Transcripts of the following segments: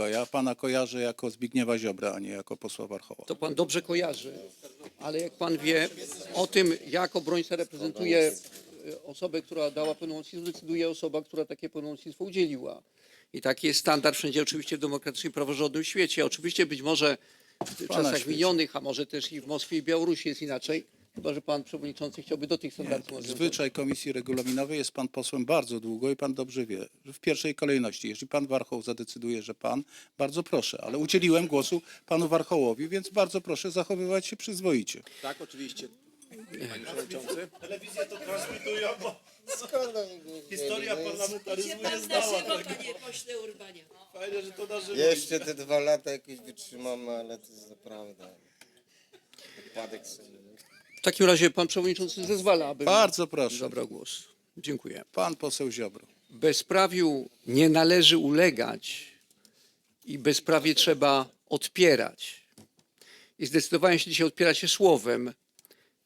kolego. Ja pana kojarzę jako Zbigniewa Ziobra, a nie jako posła Warchoła. To pan dobrze kojarzy, ale jak pan wie o tym, jak obrońca reprezentuje e, osobę, która dała pełnomocnictwo, decyduje osoba, która takie pełnomocnictwo udzieliła. I taki jest standard wszędzie oczywiście w demokratycznym, praworządnym świecie. Oczywiście być może w Pana czasach świecie. minionych, a może też i w Moskwie i Białorusi jest inaczej. Chyba, że pan przewodniczący chciałby do tych standardów nawiązać. Zwyczaj Komisji Regulaminowej jest pan posłem bardzo długo i pan dobrze wie, że w pierwszej kolejności, jeśli pan Warchoł zadecyduje, że pan, bardzo proszę, ale udzieliłem głosu panu Warchołowi, więc bardzo proszę zachowywać się przyzwoicie. Tak, oczywiście. Panie Przewodniczący. Telewizje to transmitują, bo historia No jest- parlamentaryzmu Pan jest na znała żywo, tego. panie pośle Urbanie. Fajnie, że to na żywo. Jeszcze te dwa lata jakoś wytrzymamy, ale to jest naprawdę wypadek sobie. W takim razie pan przewodniczący zezwala, aby Bardzo proszę. zabrał głos. Dziękuję. Pan poseł Ziobro. bezprawiu nie należy ulegać i bezprawie trzeba odpierać. I zdecydowałem się dzisiaj odpierać się słowem,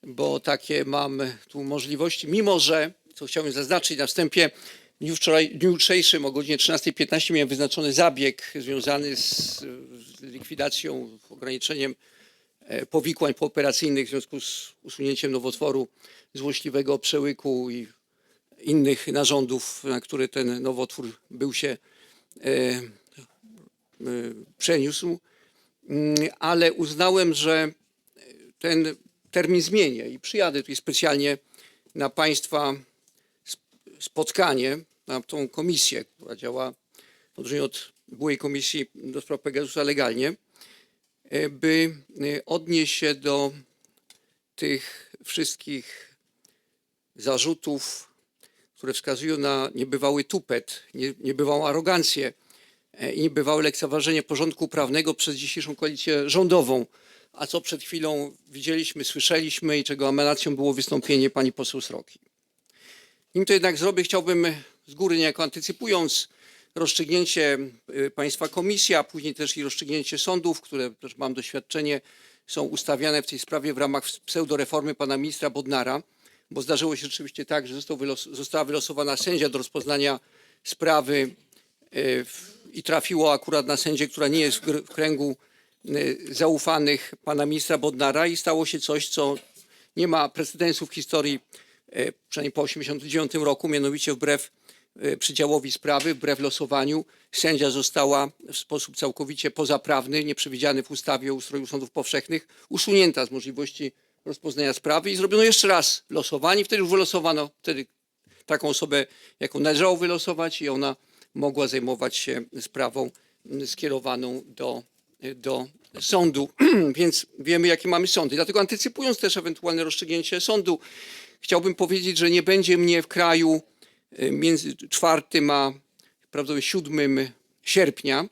bo takie mam tu możliwości, mimo że, co chciałbym zaznaczyć na wstępie, w dniu, wczoraj, dniu jutrzejszym o godzinie 13.15 miałem wyznaczony zabieg związany z, z likwidacją, ograniczeniem powikłań pooperacyjnych w związku z usunięciem nowotworu złośliwego przełyku i innych narządów, na które ten nowotwór był się e, e, przeniósł, Mm, ale uznałem, że ten termin zmienię i przyjadę tutaj specjalnie na Państwa sp- spotkanie, na tą komisję, która działa w odróżnieniu od byłej komisji do spraw Pegasusa legalnie, e, by e, odnieść się do tych wszystkich zarzutów, które wskazują na niebywały tupet, nie- niebywałą arogancję e, i niebywałe lekceważenie porządku prawnego przez dzisiejszą koalicję rządową, a co przed chwilą widzieliśmy, słyszeliśmy i czego emanacją było wystąpienie pani poseł Sroki. Nim to jednak zrobię, chciałbym z góry niejako antycypując rozstrzygnięcie y, państwa komisji, a później też i rozstrzygnięcie sądów, które też mam doświadczenie, są ustawiane w tej sprawie w ramach pseudoreformy pana ministra Bodnara, bo zdarzyło się rzeczywiście tak, że został wylos, została wylosowana sędzia do rozpoznania sprawy y, i trafiło akurat na sędzię, która nie jest w kręgu y, zaufanych pana ministra Bodnara i stało się coś, co nie ma precedensu w historii, przynajmniej po 1989 roku, mianowicie wbrew przydziałowi sprawy, wbrew losowaniu, sędzia została w sposób całkowicie pozaprawny, nieprzewidziany w ustawie o ustroju sądów powszechnych, usunięta z możliwości rozpoznania sprawy i zrobiono jeszcze raz losowanie. Wtedy już wylosowano wtedy taką osobę, jaką należało wylosować i ona mogła zajmować się sprawą skierowaną do, do sądu, więc wiemy, jakie mamy sądy. Dlatego antycypując też ewentualne rozstrzygnięcie sądu, chciałbym powiedzieć, że nie będzie mnie w kraju y, między 4 a prawdopodobnie 7 sierpnia.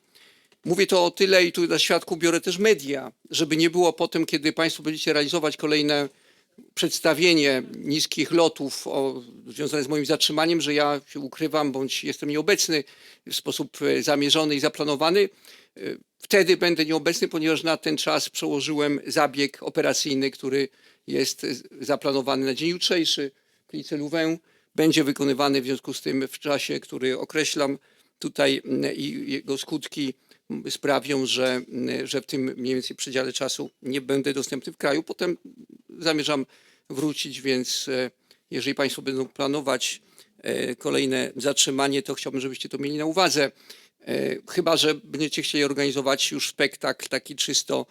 Mówię to o tyle i tu na świadku biorę też media, żeby nie było potem, kiedy Państwo będziecie realizować kolejne przedstawienie niskich lotów o, związane z moim zatrzymaniem, że ja się ukrywam bądź jestem nieobecny w sposób e, zamierzony i zaplanowany. E, Wtedy będę nieobecny, ponieważ na ten czas przełożyłem zabieg operacyjny, który jest zaplanowany na dzień jutrzejszy w klinice Louvain. Będzie wykonywany w związku z tym w czasie, który określam tutaj mm, i jego skutki sprawią, że, mm, że w tym mniej więcej przedziale czasu nie będę dostępny w kraju. Potem zamierzam wrócić, więc e, jeżeli Państwo będą planować e, kolejne zatrzymanie, to chciałbym, żebyście to mieli na uwadze. E, Chyba, że będziecie chcieli organizować już spektakl taki czysto